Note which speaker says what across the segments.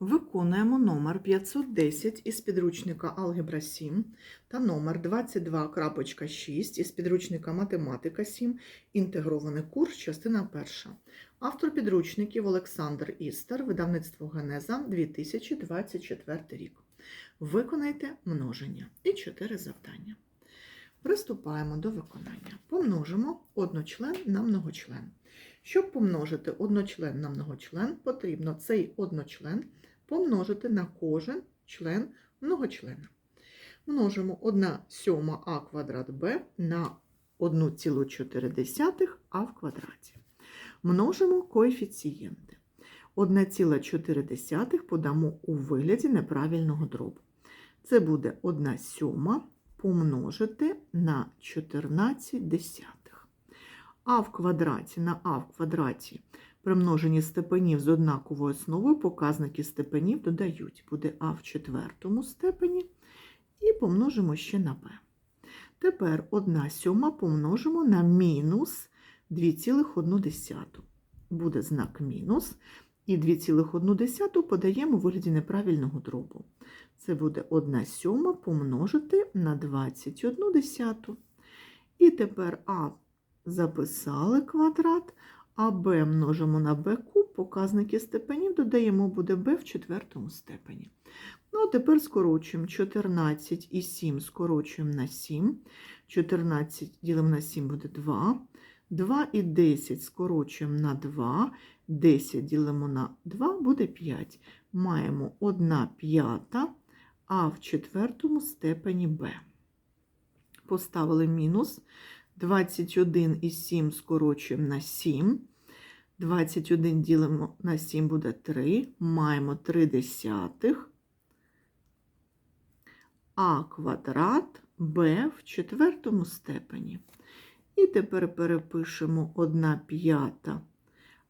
Speaker 1: Виконуємо номер 510 із підручника Алгебра 7 та номер 22.6 із підручника Математика 7, інтегрований курс, частина 1. Автор підручників Олександр Істер, видавництво Генеза 2024 рік. Виконайте множення і 4 завдання. Приступаємо до виконання. Помножимо одночлен на многочлен. Щоб помножити одночлен на многочлен, потрібно цей одночлен помножити на кожен член многочлена. Множимо 1 сьома а квадрат b на 1,4 а в квадраті. Множимо коефіцієнти. 1,4 подамо у вигляді неправильного дробу. Це буде 1 сьома помножити на 14 десятих. А в квадраті на а в квадраті при множенні степенів з однаковою основою показники степенів додають. Буде а в четвертому степені і помножимо ще на b. Тепер 1 сьома помножимо на мінус 2,1. Буде знак мінус. І 2,1 подаємо у вигляді неправильного дробу. Це буде 1 сьома помножити на 21 десяту. І тепер А записали квадрат, а Б множимо на Б куб, показники степенів додаємо, буде Б в четвертому степені. Ну, а тепер скорочуємо 14 і 7 скорочуємо на 7. 14 ділимо на 7 буде 2. 2 і 10 скорочуємо на 2. 10 ділимо на 2 буде 5. Маємо 1 п'ята, а в четвертому степені b. Поставили мінус. 21 і 7 скорочуємо на 7. 21 ділимо на 7 буде 3. Маємо 3 десятих. А квадрат b в четвертому степені. І тепер перепишемо 1 п'ята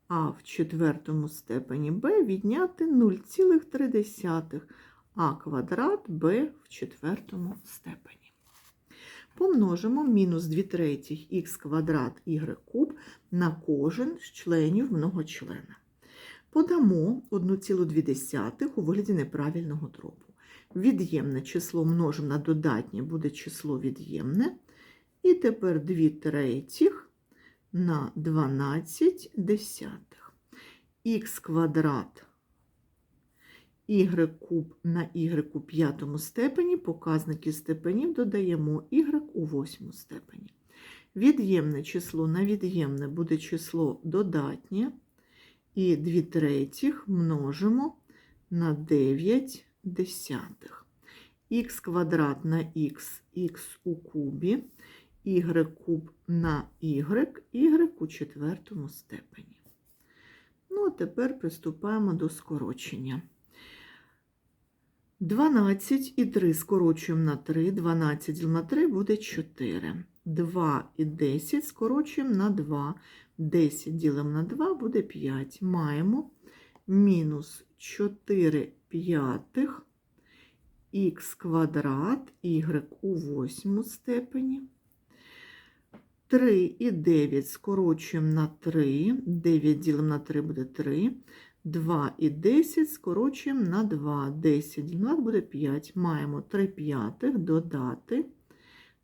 Speaker 1: а в четвертому степені b відняти 0,3 а квадрат b в четвертому степені. Помножимо мінус 2 третіх х квадрат y куб на кожен з членів многочлена. Подамо 1,2 у вигляді неправильного дробу. Від'ємне число множимо на додатнє буде число від'ємне. І тепер 2 третіх на 12 десятих. Х квадрат y куб на y у п'ятому степені, показники степенів додаємо y у восьмому степені. Від'ємне число на від'ємне буде число додатнє, і 2 третіх множимо на 9 десятих. х квадрат на х, х у кубі y куб на y, y у четвертому степені. Ну, а тепер приступаємо до скорочення. 12 і 3 скорочуємо на 3, 12 на 3 буде 4. 2 і 10 скорочуємо на 2, 10 ділимо на 2 буде 5. Маємо мінус 4 п'ятих х квадрат y у восьмому степені. 3 і 9 скорочуємо на 3, 9 ділимо на 3 буде 3, 2 і 10 скорочуємо на 2, 10 ділимо на 2 буде 5. Маємо 3 п'ятих додати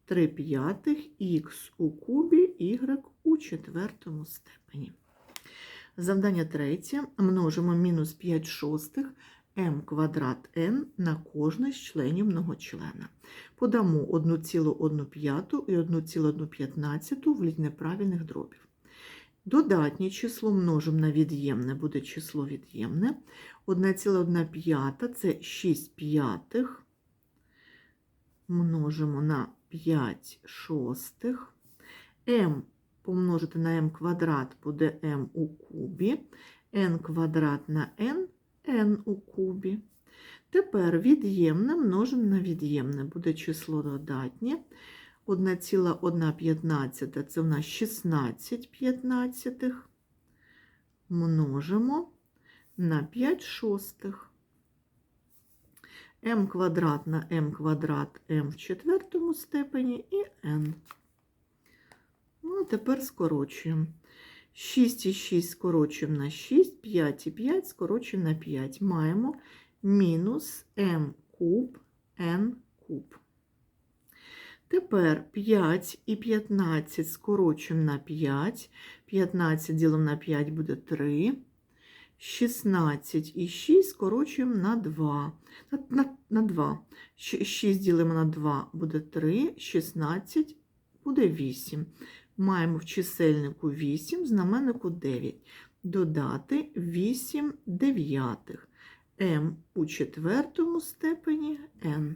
Speaker 1: 3 п'ятих х у кубі, y у четвертому степені. Завдання третє. Множимо мінус 5 шостих m квадрат n на кожний з членів многочлена. Подамо 1,1 і 1,1 в неправильних дробів. Додатнє число множимо на від'ємне, буде число від'ємне. 1,1 це 6 п'ятих. Множимо на 5 шостих. m помножити на m квадрат буде m у кубі. n квадрат на n n у кубі. Тепер від'ємне множимо на від'ємне, буде число додатнє. 1,1 це в нас 16 п'ятнадцятих. Множимо на 5 шостих. m квадрат на m квадрат m в четвертому степені і n. Ну, а тепер скорочуємо. 6 і 6 скорочуємо на 6, 5 і 5 скорочуємо на 5. Маємо мінус m куб n куб. Тепер 5 і 15 скорочуємо на 5. 15 ділимо на 5 буде 3. 16 і 6 скорочуємо на 2. На, на, на 2. 6 ділимо на 2 буде 3. 16 буде 8. Маємо в чисельнику 8, знаменнику 9. Додати 8 дев'ятих. m у четвертому степені n.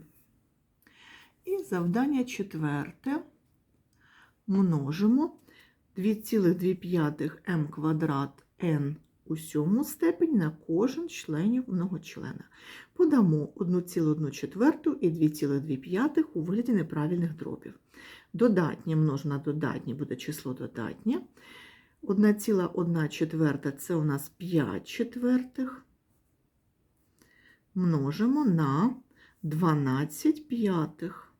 Speaker 1: Завдання четверте. Множимо 2,2 m квадрат n у сьому степені на кожен членів многочлена. Подамо 1,1 четверту і 2,2 у вигляді неправильних дробів. Додатнє множу додатнє буде число додатнє. 1,1 четверта це у нас 5 четвертих. Множимо на 12 п'ятих.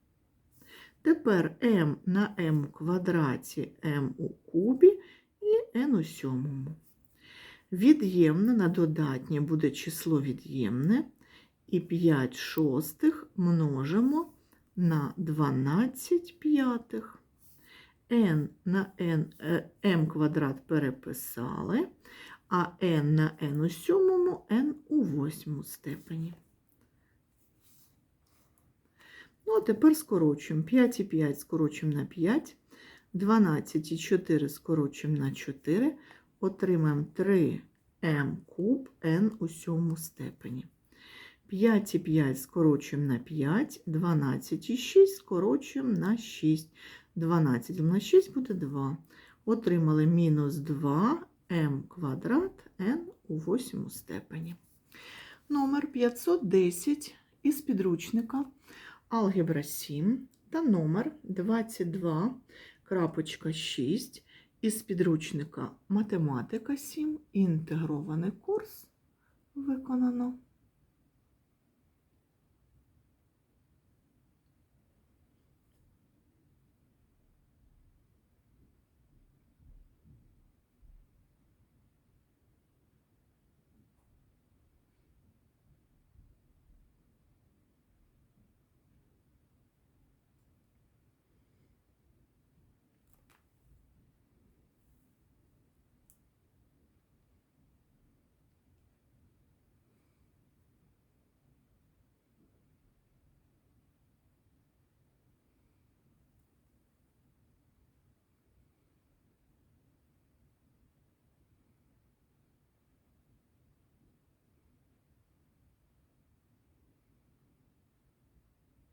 Speaker 1: Тепер m на m у квадраті m у кубі і n у сьомому. Від'ємне на додатнє буде число від'ємне. І 5 шостих множимо на 12 п'ятих. n на n, е, m квадрат переписали, а n на n у сьомому, n у восьмому степені. Ну, тепер скорочуємо. 5 і 5 скорочуємо на 5, 12 і 4 скорочуємо на 4, отримаємо 3m куб n у сьомому степені. 5 і 5 скорочуємо на 5, 12 і 6 скорочуємо на 6. 12 на 6 буде 2. Отримали мінус 2m квадрат n у восьмому степені. Номер 510 із підручника Алгебра 7 та номер 22.6 із підручника Математика 7. Інтегрований курс виконано.